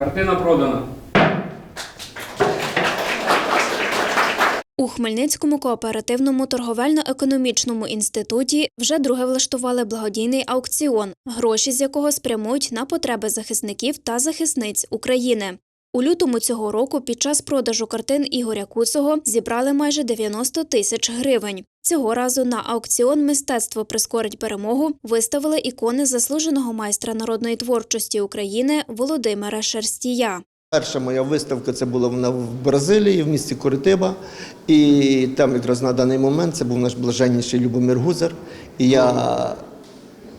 Картина продана. У Хмельницькому кооперативному торговельно-економічному інституті вже друге влаштували благодійний аукціон, гроші з якого спрямують на потреби захисників та захисниць України. У лютому цього року під час продажу картин Ігоря Куцого зібрали майже 90 тисяч гривень. Цього разу на аукціон Мистецтво прискорить перемогу виставили ікони заслуженого майстра народної творчості України Володимира Шерстія. Перша моя виставка це була вона в Бразилії, в місті Коритиба. І там якраз на даний момент це був наш блаженніший Любомир Гузар. І я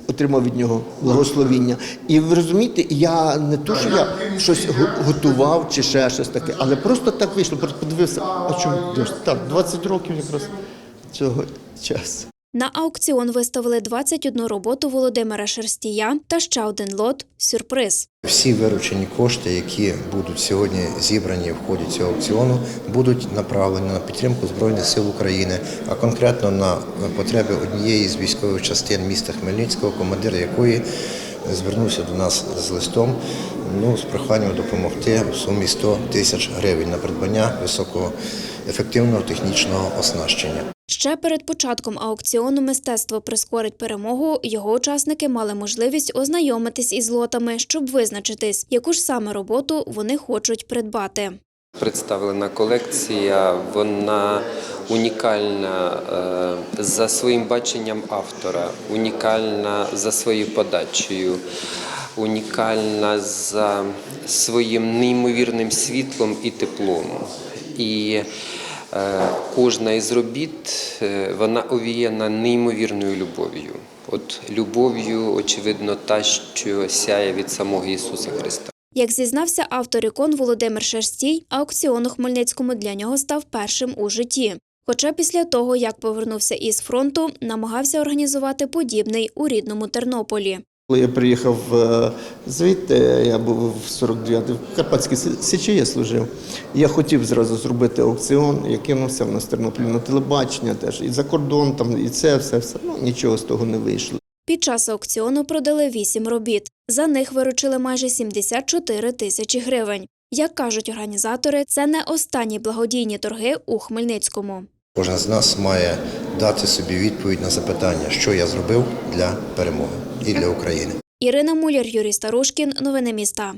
отримав від нього благословіння. І ви розумієте, я не то, що я щось го- готував чи ще щось таке, але просто так вийшло, подивився, а чому? Так, 20 років якраз цього часу. На аукціон виставили 21 роботу Володимира Шерстія та ще один лот сюрприз. Всі виручені кошти, які будуть сьогодні зібрані в ході цього аукціону, будуть направлені на підтримку Збройних сил України, а конкретно на потреби однієї з військових частин міста Хмельницького, командир якої звернувся до нас з листом ну, з проханням допомогти в сумі 100 тисяч гривень на придбання високоефективного технічного оснащення. Ще перед початком аукціону мистецтво прискорить перемогу. Його учасники мали можливість ознайомитись із лотами, щоб визначитись, яку ж саме роботу вони хочуть придбати. Представлена колекція, вона унікальна е, за своїм баченням автора, унікальна за своєю подачею, унікальна за своїм неймовірним світлом і теплом. І кожна із робіт е, вона овіяна неймовірною любов'ю. От любов'ю, очевидно, та, що сяє від самого Ісуса Христа. Як зізнався автор ікон Володимир Шерстій, аукціон у Хмельницькому для нього став першим у житті. Хоча після того, як повернувся із фронту, намагався організувати подібний у рідному Тернополі. Коли я приїхав е, звідти, я був в 49-й, в Карпатській Січі я служив. Я хотів зразу зробити аукціон, я кинувся в нас в Тернополі на телебачення теж, і за кордон, там, і це все, все. Ну, нічого з того не вийшло. Під час аукціону продали вісім робіт. За них виручили майже 74 тисячі гривень. Як кажуть організатори, це не останні благодійні торги у Хмельницькому. Кожен з нас має дати собі відповідь на запитання, що я зробив для перемоги і для України. Ірина Муляр, Юрій Старушкін. Новини міста.